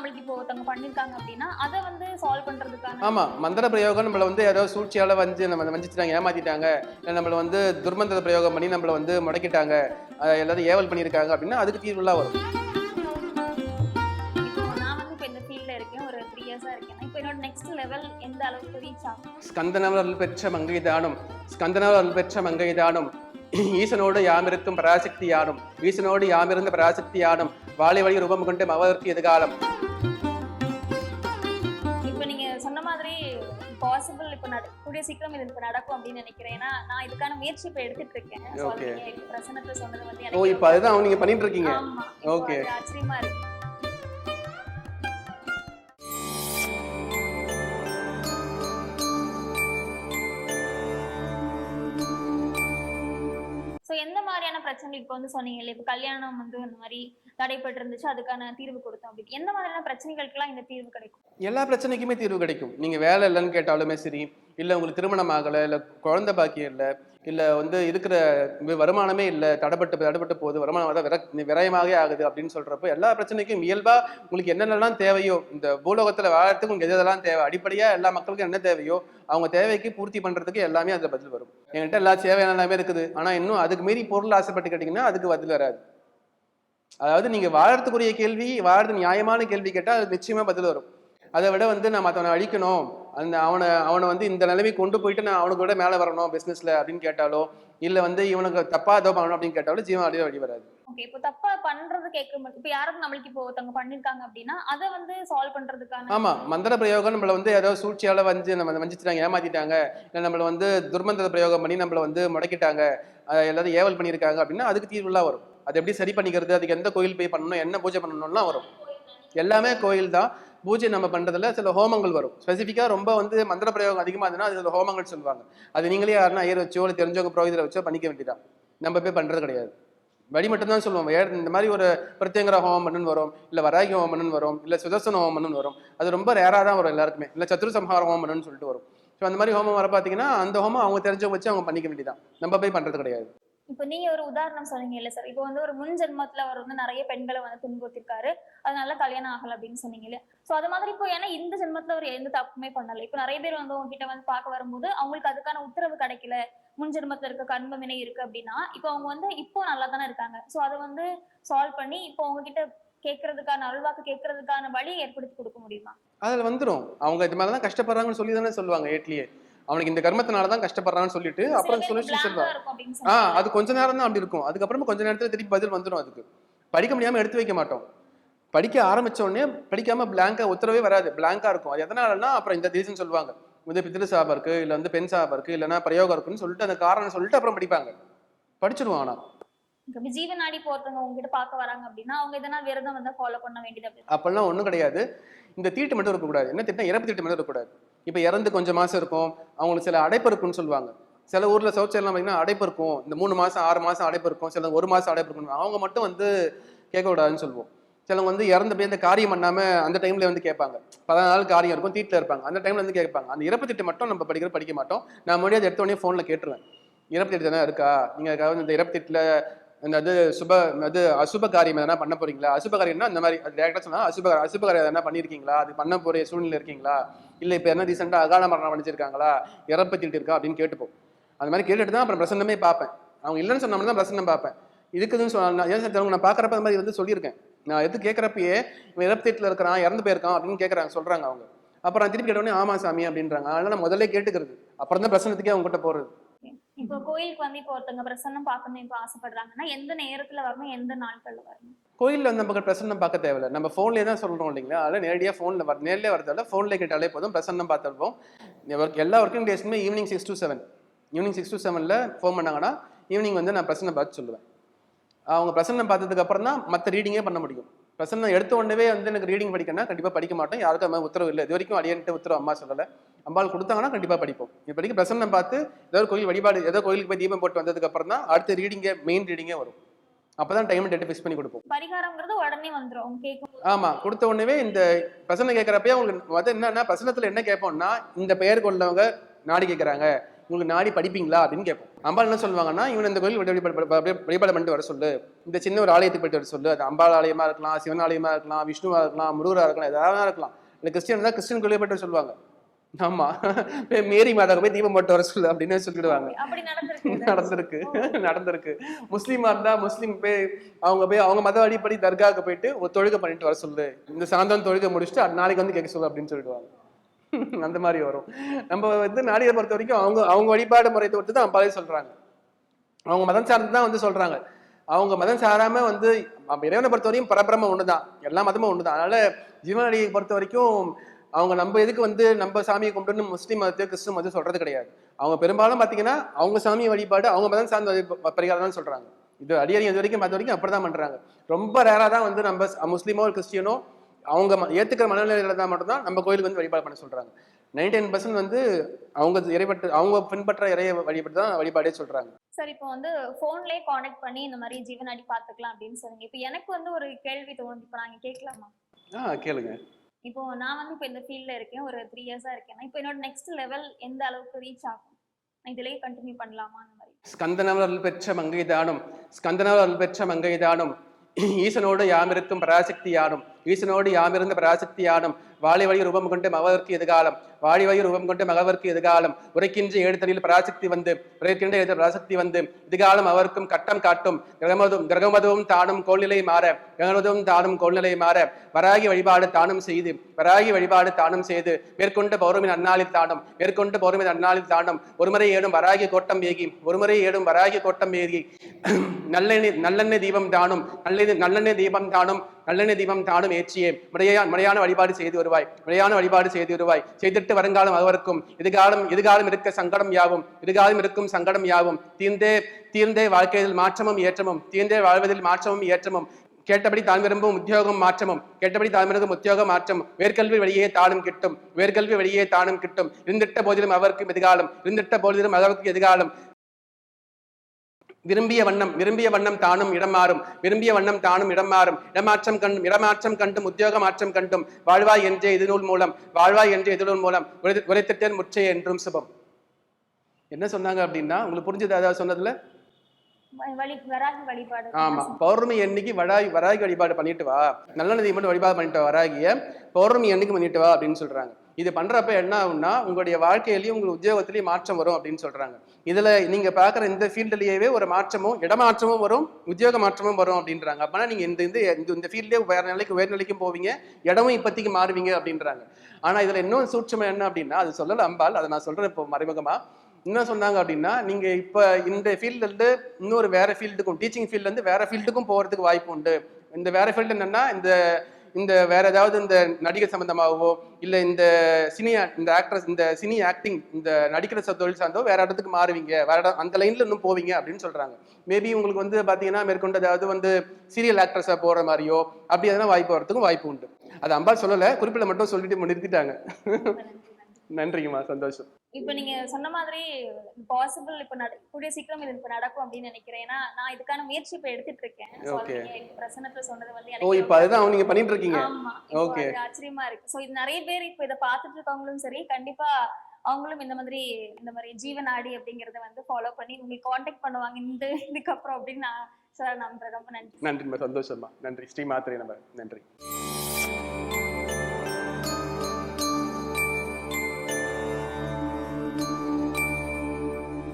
நம்மளுக்கு இப்போ ஒருத்தவங்க பண்ணிருக்காங்க அப்படின்னா அதை வந்து சால்வ் பண்றதுக்கான ஆமா மந்திர பிரயோகம் நம்மள வந்து ஏதோ சூழ்ச்சியால வந்து நம்ம வஞ்சிச்சிட்டாங்க ஏமாத்திட்டாங்க நம்மள வந்து துர்மந்திர பிரயோகம் பண்ணி நம்மள வந்து முடக்கிட்டாங்க எல்லாரும் ஏவல் பண்ணியிருக்காங்க அப்படின்னா அதுக்கு தீர்வுலாம் வரும். ஆகும்? ஸ்கந்தனவர்கள் பெற்ற மங்கை தானும் ஸ்கந்தனவர்கள் பெற்ற மங்கை தானும் ஈசனோடு யாமிருக்கும் பராசக்தி யானும் ஈசனோடு யாமிருந்த பராசக்தி யானும் வாழை வழி ரூபம் கொண்டு மவதற்கு எதிர்காலம். சொன்ன மாதிரி பாசிபிள் இப்போ நட கூடிய சீக்கிரம் இது இப்போ நடக்கும் அப்படின்னு நினைக்கிறேன். ஏன்னா நான் இதுக்கான முயற்சி இப்போ எடுத்துட்டு இருக்கேன். பிரசன்னத்தை சொன்னது வந்து ஓ எனக்கு இப்போ அதுதான் நீங்க பண்ணிட்டு இருக்கீங்க. அது ஆச்சரியமா இருக்கு. மாதிரியான பிரச்சனைகள் இப்போ வந்து சொன்னீங்க இப்போ கல்யாணம் வந்து இந்த மாதிரி தடைப்பட்டு இருந்துச்சு அதுக்கான தீர்வு கொடுத்தோம் அப்படின்னு. எந்த மாதிரியான பிரச்சனைகளுக்கெல்லாம் இந்த தீர்வு கிடைக்கும்? எல்லா பிரச்சனைக்குமே தீர்வு கிடைக்கும். நீங்க வேலை இல்லைன்னு கேட்டாலுமே சரி இல்லை உங்களுக்கு திருமணம் ஆகலை இல்லை குழந்தை பாக்கியம் இல்லை இல்லை வந்து இருக்கிற வருமானமே இல்லை தடைப்பட்டு தடைப்பட்டு போகுது வருமானம் தான் விர விரயமாகவே ஆகுது அப்படின்னு சொல்றப்போ எல்லா பிரச்சனைக்கும் இயல்பா உங்களுக்கு என்னென்னலாம் தேவையோ இந்த பூலோகத்தில் வாழறதுக்கு உங்களுக்கு எதெல்லாம் தேவை அடிப்படையாக எல்லா மக்களுக்கும் என்ன தேவையோ அவங்க தேவைக்கு பூர்த்தி பண்ணுறதுக்கு எல்லாமே அதில் பதில் வரும். என்கிட்ட எல்லா தேவையான எல்லாமே இருக்குது ஆனால் இன்னும் அதுக்கு மீறி பொருள் ஆசைப்பட்டு கேட்டிங்கன்னா அதுக்கு பதில் வராது. அதாவது நீங்கள் வாழறதுக்குரிய கேள்வி வாழறது நியாயமான கேள்வி கேட்டால் அது நிச்சயமாக பதில் வரும். அதை விட வந்து நான் மற்றவனை அழிக்கணும் அந்த அவனை அவனை வந்து இந்த நிலைமை கொண்டு போயிட்டு நான் அவனுக்கு விட மேலே வரணும் பிஸ்னஸ்ல அப்படின்னு கேட்டாலோ இல்லை வந்து இவனுக்கு தப்பா ஏதோ பண்ணணும் அப்படின்னு கேட்டாலோ ஜீவன் அடியே வழி வராது. ஓகே இப்போ தப்பா பண்றது கேட்க இப்போ யாரும் நம்மளுக்கு இப்போ ஒருத்தவங்க பண்ணிருக்காங்க அப்படின்னா அதை வந்து சால்வ் பண்றதுக்கான ஆமா மந்திர பிரயோகம் நம்மள வந்து ஏதோ சூழ்ச்சியால வந்து நம்ம வஞ்சிச்சிட்டாங்க ஏமாத்திட்டாங்க இல்லை நம்மள வந்து துர்மந்திர பிரயோகம் பண்ணி நம்மள வந்து முடக்கிட்டாங்க எல்லாரும் ஏவல் பண்ணியிருக்காங்க அப்படின்னா அதுக்கு தீர்வுலாம் வரும். அது எப்படி சரி பண்ணிக்கிறது அதுக்கு எந்த கோயில் போய் பண்ணணும் என்ன பூஜை பண்ணணும்லாம் வரும். எல்லாமே கோயில் தான் பூஜை நம்ம பண்றதுல சில ஹோமங்கள் வரும். ஸ்பெசிஃபிக்காக ரொம்ப வந்து மந்திர பிரயோகம் அதிகமாக இருந்ததுன்னா அது சில ஹோமங்கள் சொல்லுவாங்க. அது நீங்களே யாருன்னா ஐயர் வச்சோ இல்லை தெரிஞ்சவங்க புரோகிதரை வச்சோ பண்ணிக்க வேண்டியதான் நம்ம போய் பண்றது கிடையாது. வழி மட்டும்தான் சொல்லுவோம். வேற இந்த மாதிரி ஒரு பிரத்யங்கர ஹோமம் பண்ணுன்னு வரும் இல்லை வராகி ஹோமம் பண்ணுன்னு வரும் இல்லை சுதர்சன ஹோமம் பண்ணுன்னு வரும். அது ரொம்ப ரேராக தான் வரும் எல்லாருக்குமே. இல்லை சத்ரு சம்ஹார ஹோமம் பண்ணுன்னு சொல்லிட்டு வரும். ஸோ அந்த மாதிரி ஹோமம் வர பார்த்தீங்கன்னா அந்த ஹோமம் அவங்க தெரிஞ்சவங்க வச்சு அவங்க பண்ணிக்க வேண்டியதான் நம்ம போய் பண்றது கிடையாது. இப்போ நீங்க ஒரு உதாரணம் சொன்னீங்க இல்ல சார் இப்போ வந்து ஒரு முன் ஜென்மத்துல அவர் வந்து நிறைய பெண்களை வந்து துன்புறுத்திருக்காரு. அதனால கல்யாணம் ஆகல அப்படின்னு சொன்னீங்க இல்லையா சோ அது மாதிரி இப்போ ஏன்னா இந்த ஜென்மத்துல அவர் எந்த தப்புமே பண்ணல. இப்போ நிறைய பேர் வந்து உங்ககிட்ட வந்து பார்க்க வரும்போது அவங்களுக்கு அதுக்கான உத்தரவு கிடைக்கல. முன் ஜென்மத்துல இருக்க கர்மவினை இருக்கு அப்படின்னா இப்போ அவங்க வந்து இப்போ நல்லா தானே இருக்காங்க. சோ அதை வந்து சால்வ் பண்ணி இப்போ உங்ககிட்ட கேட்கறதுக்கான அருள்வாக்கு கேட்கறதுக்கான வழி ஏற்படுத்தி கொடுக்க முடியுமா? அதுல வந்துடும் அவங்க இது மாதிரிதான் கஷ்டப்படுறாங்கன்னு சொல்லி தானே சொல்லுவாங்க ஏட்லியே. அவனுக்கு இந்த கர்மத்தினால தான் கஷ்டப்படுறான்னு சொல்லிட்டு அப்புறம் சொல்யூஷன் அப்படின்னு ஆ அது கொஞ்ச நேரம் தான் அப்படி இருக்கும். அதுக்கப்புறமா கொஞ்ச நேரத்துல திருப்பி பதில் வந்துடும் அதுக்கு. படிக்க முடியாம எடுத்து வைக்க மாட்டோம். படிக்க ஆரம்பிச்ச உடனே படிக்காம பிளாங்கா உத்தரவே வராது. பிளாங்கா இருக்கும். அது எதனாலன்னா அப்புறம் இந்த ரீசன் சொல்லுவாங்க. வந்து பித்திரு சாபம் இருக்கு இல்ல வந்து பெண் சாபம் இருக்கு இல்லைன்னா பிரயோகம் இருக்குன்னு சொல்லிட்டு அந்த காரணம் சொல்லிட்டு அப்புறம் படிப்பாங்க. படிச்சிருவான் ஆனா. இப்ப ஜீவனாடி போறவங்க உங்ககிட்ட பார்க்க வராங்க அப்படின்னா அவங்க எதனா விரதம் வந்து ஃபாலோ பண்ண வேண்டியது அப்படி. அப்பெல்லாம் ஒண்ணும் கிடையாது. இந்த தீட்டு மட்டும் இருக்கக்கூடாது. என்ன திட்டம் இறப்பு தீட்டு மட்டும் இருக்கக்கூடாது. இப்போ இறந்து கொஞ்சம் மாதம் இருக்கும். அவங்களுக்கு சில அடைப்பு இருக்குன்னு சொல்லுவாங்க. சில ஊரில் சவுத் பார்த்தீங்கன்னா அடைப்பு இருக்கும் இந்த மூணு மாதம் ஆறு மாதம் அடைப்பு இருக்கும் சில ஒரு மாதம் அடைப்பு இருக்கும் அவங்க மட்டும் வந்து கேட்கக்கூடாதுன்னு சொல்லுவோம். சிலவங்க வந்து இறந்து போய் இந்த காரியம் பண்ணாமல் அந்த டைம்ல வந்து கேட்பாங்க. பதினாலு நாள் காரியம் இருக்கும் தீட்டில் இருப்பாங்க. அந்த டைம்ல வந்து கேட்பாங்க. அந்த இறப்பு திட்டம் மட்டும் நம்ம படிக்கிற படிக்க மாட்டோம். நான் முடியாது எடுத்த உடனே ஃபோனில் கேட்டுருவேன். இறப்பு திட்டம் இருக்கா? நீங்கள் ஏதாவது இந்த இறப்பு திட்டில் இந்த அது சுப அது அசுப காரியம் எதனா பண்ண போறீங்களா? அசுப காரியம்னா அந்த மாதிரி டேரக்டா சொன்னா அசுப அசுப காரியம் எதனா பண்ணியிருக்கீங்களா அது பண்ண போற சூழ்நிலை இருக்கீங்களா? இல்ல இப்ப என்ன ரீசெண்டா அகால மரணம் பண்ணிச்சிருக்காங்களா இறப்பு தீட்டு இருக்கா? அப்படின்னு கேட்டுப்போம். அந்த மாதிரி கேட்டுட்டு தான் அப்புறம் பிரசன்னமே பார்ப்பேன். அவங்க இல்லைன்னு சொன்னோம்னா தான் பிரசன்னம் பார்ப்பேன். இதுக்குதுன்னு சொன்னா ஏன் சார் நான் பார்க்குறப்ப அந்த மாதிரி வந்து சொல்லியிருக்கேன். நான் எது கேட்குறப்பயே இவன் இறப்பு தீட்டில் இருக்கிறான் இறந்து போயிருக்கான் அப்படின்னு கேட்குறாங்க சொல்றாங்க அவங்க. அப்புறம் நான் திருப்பி கேட்டோடனே ஆமா சாமி அப்படின்றாங்க. அதனால நான் முதல்ல கேட்டுக்கிறது. அப்புறம் தான் பிரசனத்துக்கே அவங்க கிட்ட போறது. இப்போ கோயிலுக்கு வந்து இப்போ ஒருத்தவங்க பிரசன்னம் பார்க்கணும் இப்போ ஆசைப்படுறாங்கன்னா எந்த நேரத்துல வரணும் எந்த நாட்கள்ல வரணும் கோயிலில் வந்து நமக்கு பிரசன்னம் பார்க்க தேவையில்ல. நம்ம ஃபோன்லேயே தான் சொல்கிறோம் இல்லைங்களா? அதில் நேரடியாக ஃபோனில் வர நேரில் வரதால ஃபோனில் கேட்டாலே போதும். பிரசன்னம் பார்த்துருப்போம். ஒர்க் எல்லா working டேஸுமே evening six to seven evening six to செவனில் ஃபோன் பண்ணாங்கன்னா ஈவினிங் வந்து நான் பிரசன்னம் பார்த்து சொல்லுவேன். அவங்க பிரசன்னம் பார்த்ததுக்கு அப்புறம் தான் மற்ற ரீடிங்கே பண்ண முடியும். பிரசன்னம் எடுத்த உடனே வந்து எனக்கு ரீடிங் படிக்கணும்னா கண்டிப்பாக படிக்க மாட்டோம். யாருக்கும் அம்மா உத்தரவு இல்லை. இது வரைக்கும் அடியன்ட்டு உத்தரவு அம்மா சொல்லலை. அம்பாள் கொடுத்தாங்கன்னா கண்டிப்பாக படிப்போம். இப்போதைக்கு பிரசன்னம் பார்த்து ஏதோ கோயில் வழிபாடு ஏதோ கோயிலுக்கு போய் தீபம் போட்டு வந்ததுக்கு அப்புறம் தான் அடுத்த ரீடிங்கே மெயின் ரீடிங்கே வரும். அப்போ தான் டைம் டேட்டு ஃபிக்ஸ் பண்ணி கொடுப்போம். பரிகாரம்ங்கிறது உடனே வந்துரும் கேட்கும் ஆமா கொடுத்த உடனே இந்த பிரசனை கேட்கறப்பயே உங்களுக்கு வந்து என்னன்னா பிரசனத்துல என்ன கேட்போம்னா இந்த பெயர் கொண்டவங்க நாடி கேட்கறாங்க. உங்களுக்கு நாடி படிப்பீங்களா அப்படின்னு கேட்போம். அம்பாள் என்ன சொல்லுவாங்கன்னா இவன் இந்த கோயில் வழிபாடு பண்ணிட்டு வர சொல்லு. இந்த சின்ன ஒரு ஆலயத்துக்கு போயிட்டு வர சொல்லு. அது அம்பாள் ஆலயமா இருக்கலாம் சிவன் ஆலயமா இருக்கலாம் விஷ்ணுவா இருக்கலாம் முருகரா இருக்கலாம் எதாவது இருக்கலாம். இல்லை கிறிஸ்டியன் தான் கிறிஸ்டின் கோயிலே போயிட்டு சொல்லுவாங்க. ஆமா. மேரி மாதாவை போய் தீபம் போட்டு வர சொல்லு அப்படின்னு சொல்லிடுவாங்க. நடந்திருக்கு. நடந்திருக்கு. முஸ்லீமா இருந்தா முஸ்லீம் போய் அவங்க போய் அவங்க மத அடிப்படை தர்காவுக்கு போயிட்டு ஒரு தொழுகை பண்ணிட்டு வர சொல்லு. இந்த சாயந்தரம் தொழுகை முடிச்சுட்டு நாளைக்கு வந்து கேட்க சொல்லு அப்படின்னு சொல்லிடுவாங்க. அந்த மாதிரி வரும். நம்ம வந்து நாடியை பொறுத்த வரைக்கும் அவங்க அவங்க வழிபாடு முறை தொட்டு தான் அம்பாலே சொல்றாங்க. அவங்க மதம் சார்ந்து தான் வந்து சொல்றாங்க. அவங்க மதம் சாராம வந்து இறைவனை பொறுத்த வரைக்கும் பரபிரம ஒண்ணுதான். எல்லா மதமும் ஒண்ணுதான். அதனால ஜீவனடியை பொறுத்த வரைக்கும் அவங்க நம்ம எதுக்கு வந்து நம்ம சாமியை கும்பிட்டுன்னு முஸ்லீம் மதத்தை கிறிஸ்துவ மதத்தை சொல்றது கிடையாது. அவங்க பெரும்பாலும் பாத்தீங்கன்னா அவங்க சாமி வழிபாடு அவங்க மதம் சார்ந்த பரிகாரம் தான் சொல்றாங்க. இது அடியடி இது வரைக்கும் அது வரைக்கும் அப்படிதான் பண்றாங்க. ரொம்ப ரேரா தான் வந்து நம்ம முஸ்லீமோ கிறிஸ்டியனோ அவங்க ஏத்துக்கிற மனநிலையில தான் மட்டும்தான் நம்ம கோயிலுக்கு வந்து வழிபாடு பண்ண சொல்றாங்க. நைன்டி நைன் பர்சன்ட் வந்து அவங்க இறைபட்டு அவங்க பின்பற்ற இறைய வழிபட்டு தான் வழிபாடே சொல்றாங்க. சார் இப்போ வந்து போன்லயே காண்டாக்ட் பண்ணி இந்த மாதிரி ஜீவனாடி பாத்துக்கலாம் அப்படின்னு சொன்னீங்க. இப்போ எனக்கு வந்து ஒரு கேள்வி தோணுது. இப்போ நாங்க கேட்கலாமா ஆ கேளுங்க. இப்போ நான் வந்து இப்போ இந்த ஃபீல்டில் இருக்கேன் ஒரு த்ரீ இயர்ஸாக இருக்கேன் இப்போ என்னோட நெக்ஸ்ட் லெவல் எந்த அளவுக்கு ரீச் ஆகும்? நான் இதுலயே கண்டினியூ பண்ணலாமா அந்த மாதிரி? ஸ்கந்தனவர் அருள் பெற்ற மங்கை தானும் ஸ்கந்தனவர் அருள் பெற்ற மங்கை தானும் ஈசனோடு யாமிருக்கும் பராசக்தி யானும் ஈசனோடு யாமிருந்த பராசக்தியானும் வாழை வழி ரூபம் கொண்டு மகவர்க்கு எதிர்காலம் வாழி வழி ரூபம் கொண்டு மகவர்க்கு எதிர்காலம். உரைக்கின்ற ஏழுதலில் பராசக்தி வந்து உரைக்கின்ற எழுத பராசக்தி வந்து எதிர்காலம் அவருக்கும் கட்டம் காட்டும். கிரகமதும் கிரகமதுவும் தானும் கோல்நிலை மாற கிரகமதுவும் தானும் கோல்நிலை மாற வராகி வழிபாடு தானும் செய்து வராகி வழிபாடு தானும் செய்து மேற்கொண்டு பௌர்ணமி அன்னாளில் தானும் மேற்கொண்டு பௌர்ணமி அன்னாளில் தானும் ஒருமுறை ஏடும் வராகி கோட்டம் ஏகி ஒருமுறை ஏடும் வராகி கோட்டம் ஏகி. நல்லெண்ணெய் நல்லெண்ணெய் தீபம் தானும் நல்லெண்ணெய் நல்லெண்ணெய் தீபம் தானும் நல்லெண்ணெய் தீபம் தானும் ஏற்றியே முறையா முறையான வழிபாடு செய்து வருவாய். முறையான வழிபாடு செய்து வருவாய். செய்திட்டு வருங்காலம் அவருக்கும் எதிர்காலம் எதிர்காலம் இருக்க சங்கடம் யாவும்? எதிர்காலம் இருக்கும் சங்கடம் யாவும்? தீர்ந்தே தீர்ந்தே வாழ்க்கையில் மாற்றமும் ஏற்றமும். தீர்ந்தே வாழ்வதில் மாற்றமும் ஏற்றமும். கேட்டபடி தான் விரும்பும் உத்தியோகம் மாற்றமும். கேட்டபடி தான் விரும்பும் உத்தியோகம் மாற்றம் வேர்க்கல்வி வழியே தானும் கிட்டும். வேர்கல்வி வழியே தானும் கிட்டும். இருந்திட்ட போதிலும் அவருக்கும் எதிர்காலம். இருந்திட்ட போதிலும் அவருக்கும் எதிர்காலம். விரும்பிய வண்ணம் விரும்பிய வண்ணம் தானும் இடம் மாறும். விரும்பிய வண்ணம் தானும் இடம் மாறும். இடமாற்றம் கண்டும் இடமாற்றம் கண்டும் உத்தியோக மாற்றம் கண்டும். வாழ்வாய் என்ற இதனூல் மூலம் வாழ்வாய் என்ற இதனூல் மூலம் உரை- உரைத்திட்டேன் முச்சை என்றும் சுபம். என்ன சொன்னாங்க அப்படின்னா உங்களுக்கு புரிஞ்சது அதாவது சொன்னதுல? ஆமா. பௌர்ணமி அன்னைக்கு வராகி வராகி வழிபாடு பண்ணிட்டு வா. நல்லெண்ணெய் மட்டும் வழிபாடு பண்ணிட்டு வா வராகிய. பௌர்ணமி அன்னைக்கு பண்ணிட்டு வா அப்படின்னு சொல்றாங்க. இது பண்றப்ப என்ன ஆகும்னா உங்களுடைய வாழ்க்கையிலயும் உங்க உத்தியோகத்திலயும் மாற்றம் வரும் அப்படின்னு சொல்றாங்க. இதுல நீங்க பாக்குற இந்த ஃபீல்டுலயே ஒரு மாற்றமும் இடமாற்றமும் வரும் உத்தியோக மாற்றமும் வரும் அப்படின்றாங்க. அப்படின்னா நீங்க இந்த இந்த இந்த- இந்த ஃபீல்ட்லயே வேற நிலைக்கு வேறு நிலைக்கும் போவீங்க இடமும் இப்போதைக்கு மாறுவீங்க அப்படின்றாங்க. ஆனா இதுல இன்னும் சூட்சமம் என்ன அப்படின்னா அது சொல்லல அம்பாள் அதை நான் சொல்றேன் இப்போ மறைமுகமா. என்ன சொன்னாங்க அப்படின்னா நீங்க இப்ப இந்த ஃபீல்ட்ல இருந்து இன்னொரு வேற ஃபீல்டுக்கும் டீச்சிங் ஃபீல்ட்ல இருந்து வேற ஃபீல்டுக்கும் போறதுக்கு வாய்ப்பு உண்டு. இந்த வேற ஃபீல்டு என்னன்னா இந்த இந்த வேற ஏதாவது இந்த நடிகர் சம்பந்தமாகவோ இல்ல இந்த சினி இந்த ஆக்ட்ரஸ் இந்த சினி ஆக்டிங் இந்த நடிக்கிற ச- தொழில் சார்ந்தோ வேற இடத்துக்கு மாறுவீங்க. வேற இடம் அந்த லைன்ல இன்னும் போவீங்க அப்படின்னு சொல்றாங்க. மேபி உங்களுக்கு வந்து பாத்தீங்கன்னா மேற்கொண்டு ஏதாவது வந்து சீரியல் ஆக்ட்ரஸா போற மாதிரியோ அப்படி எதனா வாய்ப்பு வரதுக்கும் வாய்ப்பு உண்டு. அது அம்பாள் சொல்லல குறிப்பிட மட்டும் சொல்லிட்டு நிறுத்திட்டாங்க. நன்றிங்கம்மா சந்தோஷம். இப்போ நீங்க சொன்ன மாதிரி பாசிபிள் இப்போ கூடிய சீக்கிரம் இது இப்போ நடக்கும் அப்படின்னு நினைக்கிறேன். ஏன்னா நான் இதுக்கான முயற்சி இப்போ எடுத்துட்டு இருக்கேன் பிரசன்னத்துல சொன்னது வந்து ஓ இப்போ அதுதான் நீங்க பண்ணிட்டு இருக்கீங்க. அது ஆச்சரியமா இருக்கு. சோ இது நிறைய பேர் இப்போ இதை பார்த்துட்டு இருக்கவங்களும் சரி கண்டிப்பா அவங்களும் இந்த மாதிரி இந்த மாதிரி ஜீவனாடி அப்படிங்கறத வந்து ஃபாலோ பண்ணி உங்களுக்கு காண்டாக்ட் பண்ணுவாங்க இந்த இதுக்கப்புறம் அப்படின்னு நான் சார் நம்புறேன் ரொம்ப நன்றி. நன்றிம்மா சந்தோஷம்மா. நன்றி. ஸ்ரீ மாத்திரை நம்ம நன்றி.